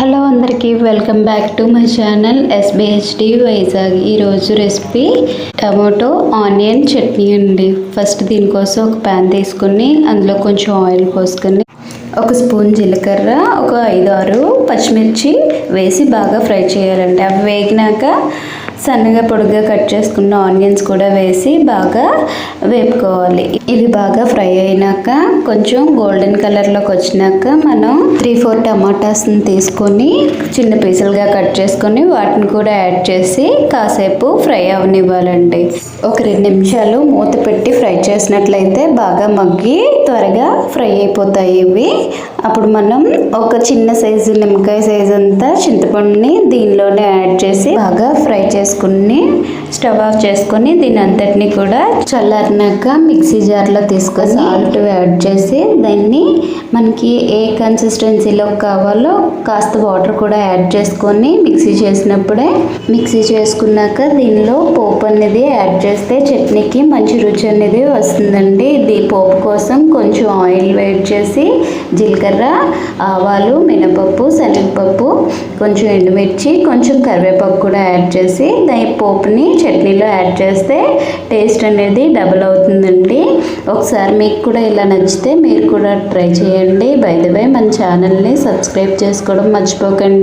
Hello అందరికీ welcome back to my channel SBHD Vizag. ఈరోజు recipe tomato onion chutney అండి. First దీనికోసం ఒక ప్యాన్ తీసుకుని అందులో కొంచెం ఆయిల్ పోసుకొని ఒక స్పూన్ జీలకర్ర ఒక ఐదు ఆరు పచ్చిమిర్చి వేసి బాగా ఫ్రై చేయాలండి. అవి వేగినాక సన్నగా పొడుగ్గా కట్ చేసుకున్న ఆనియన్స్ కూడా వేసి బాగా వేపుకోవాలి. ఇవి బాగా ఫ్రై అయినాక కొంచెం గోల్డెన్ కలర్లోకి వచ్చినాక మనం త్రీ ఫోర్ టమాటాస్ని తీసుకొని చిన్న పీసులుగా కట్ చేసుకొని వాటిని కూడా యాడ్ చేసి కాసేపు ఫ్రై అవనివ్వాలండి. ఒక రెండు నిమిషాలు మూత పెట్టి ఫ్రై చేసినట్లయితే బాగా మగ్గి త్వరగా ఫ్రై అయిపోతాయి ఇవి. అప్పుడు మనం ఒక చిన్న సైజు నిమ్మకాయ సైజు అంతా చింతపండుని దీనిలోనే యాడ్ చేసి బాగా ఫ్రై చేసుకుని స్టవ్ ఆఫ్ చేసుకొని దీని అంతటిని కూడా చల్లారినాక మిక్సీ జార్లో తీసుకొని సాల్ట్ యాడ్ చేసి దాన్ని మనకి ఏ కన్సిస్టెన్సీలో కావాలో కాస్త వాటర్ కూడా యాడ్ చేసుకొని మిక్సీ చేసినప్పుడే మిక్సీ చేసుకున్నాక దీనిలో పోపు అనేది యాడ్ చేస్తే చట్నీకి మంచి రుచి అనేది వస్తుందండి. ఇది పోపు కోసం కొంచెం ఆయిల్ వేడి చేసి జీలకర్ర ఆవాలు మినపప్పు శనగపప్పు కొంచెం ఎండుమిర్చి కొంచెం కరివేపాకు కూడా యాడ్ చేసి దాని పోపుని చట్నీలో యాడ్ చేస్తే టేస్ట్ అనేది డబుల్ అవుతుందండి. ఒకసారి మీకు కూడా ఇలా నచ్చితే మీరు కూడా ట్రై చేయండి. బై ద మన ఛానల్ని సబ్స్క్రైబ్ చేసుకోవడం మర్చిపోకండి.